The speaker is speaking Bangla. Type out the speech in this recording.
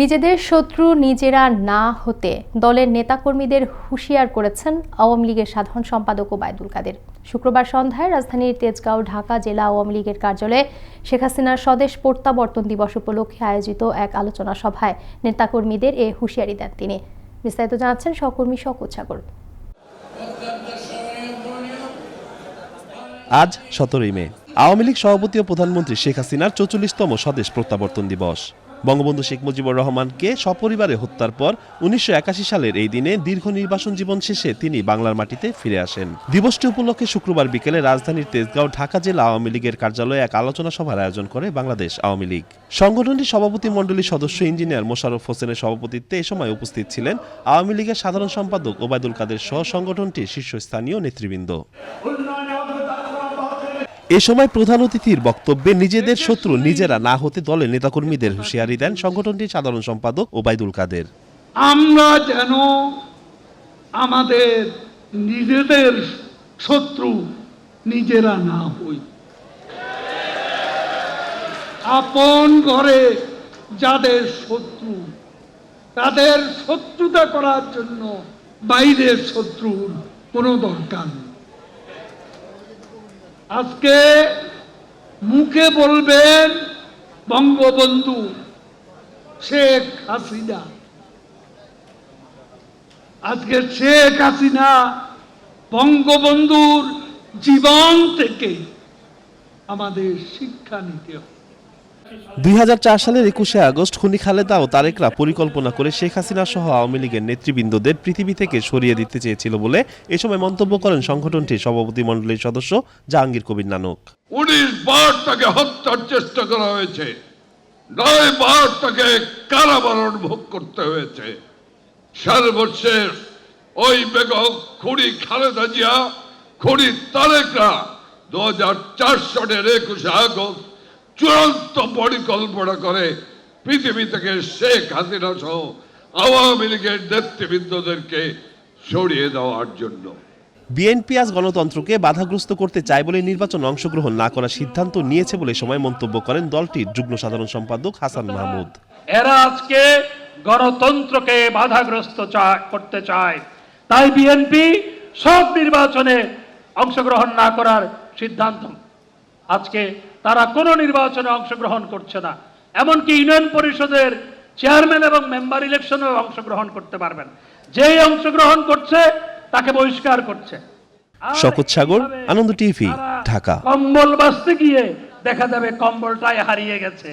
নিজেদের শত্রু নিজেরা না হতে দলের নেতাকর্মীদের হুঁশিয়ার করেছেন আওয়ামী লীগের সাধারণ সম্পাদক ওবায়দুল কাদের। শুক্রবার সন্ধ্যায় রাজধানীর তেজগাঁও, ঢাকা জেলা আওয়ামী লীগের কার্যালয়ে শেখ হাসিনার স্বদেশ প্রত্যাবর্তন দিবস উপলক্ষে আয়োজিত এক আলোচনা সভায় নেতাকর্মীদের এ হুঁশিয়ারি দেন তিনি। বিস্তারিত জানাচ্ছেন সহকর্মী শকত সাগর। আজ সতেরোই মে, আওয়ামী লীগ সভাপতি ও প্রধানমন্ত্রী শেখ হাসিনার চৌচল্লিশতম স্বদেশ প্রত্যাবর্তন দিবস। বঙ্গবন্ধু শেখ মুজিবুর রহমানকে সপরিবারে হত্যার পর উনিশশো একাশি সালের এই দিনে দীর্ঘ নির্বাসন জীবন শেষে তিনি বাংলার মাটিতে ফিরে আসেন। দিবসটি উপলক্ষে শুক্রবার বিকেলে রাজধানীর তেজগাঁও, ঢাকা জেলা আওয়ামী লীগের কার্যালয়ে এক আলোচনা সভার আয়োজন করে বাংলাদেশ আওয়ামী লীগ। সংগঠনটির সভাপতি মণ্ডলীর সদস্য ইঞ্জিনিয়ার মোশাররফ হোসেনের সভাপতিত্বে এ সময় উপস্থিত ছিলেন আওয়ামী লীগের সাধারণ সম্পাদক ওবায়দুল কাদের সহ সংগঠনটির শীর্ষস্থানীয় নেতৃবৃন্দ। এ সময় প্রধান অতিথির বক্তব্যে নিজেদের শত্রু নিজেরা না হতে দলের নেতাকর্মীদের হুঁশিয়ারি দেন সংগঠনটির সাধারণ সম্পাদক ওবায়দুল কাদের। আমরা যেন আমাদের নিজেদের শত্রু নিজেরা না হই। আপন ঘরে যাদের শত্রু, তাদের শত্রুতা করার জন্য বাইরের শত্রুর কোনো দরকার নেই। আজকে মুখে বলবেন বঙ্গবন্ধু শেখ হাসিনা। আজকে শেখ হাসিনা বঙ্গবন্ধুর জীবন থেকে আমাদের শিক্ষা নিতে হবে। দুই হাজার চার সালের একুশে আগস্ট খুনি খালেদা ও তারেকরা পরিকল্পনা করে শেখ হাসিনা সহ আওয়ামী লীগের নেতৃবৃন্দদের পৃথিবী থেকে সরিয়ে দিতে চেয়েছিল বলে এ সময় মন্তব্য করেন সংগঠনটির সভাপতি মণ্ডলীর সদস্য জাহাঙ্গীর কবির নানক। উনিশ বার তাকে হত্যার চেষ্টা করা হয়েছে। নয় বার তাকে কারাবরণ ভোগ করতে হয়েছে। সর্বশেষ ওই বেগম খুনি খালেদা জিয়া, খুনি তারেকরা দু হাজার চার সালের একুশে আগস্ট চূড়ান্ত পরিকল্পনা করে পৃথিবী থেকে শেখ হাসিনা সহ আওয়ামী লীগের নেতৃবৃন্দদেরকে সরিয়ে দেওয়ার জন্য। বিএনপি আজ গণতন্ত্রকে বাধাগ্রস্ত করতে চায় বলে নির্বাচনে অংশগ্রহণ না করার সিদ্ধান্ত নিয়েছে বলে সময় মন্তব্য করেন দলটির যুগ্ম সাধারণ সম্পাদক হাসান মাহমুদ। এরা আজকে গণতন্ত্রকে বাধাগ্রস্ত চা- করতে চায়। তাই বিএনপি সব নির্বাচনে অংশগ্রহণ না করার সিদ্ধান্ত। আজকে তারা কোনো নির্বাচনে অংশগ্রহণ করছে না। এমনকি ইউনিয়ন পরিষদের চেয়ারম্যান এবং মেম্বার ইলেকশনেও অংশগ্রহণ করতে পারবেন। যেই অংশগ্রহণ করছে তাকে বহিষ্কার করছে। শকত সাগর, আনন্দ টিভি, ঢাকা। কম্বল বাঁচতে গিয়ে দেখা যাবে কম্বলটাই হারিয়ে গেছে।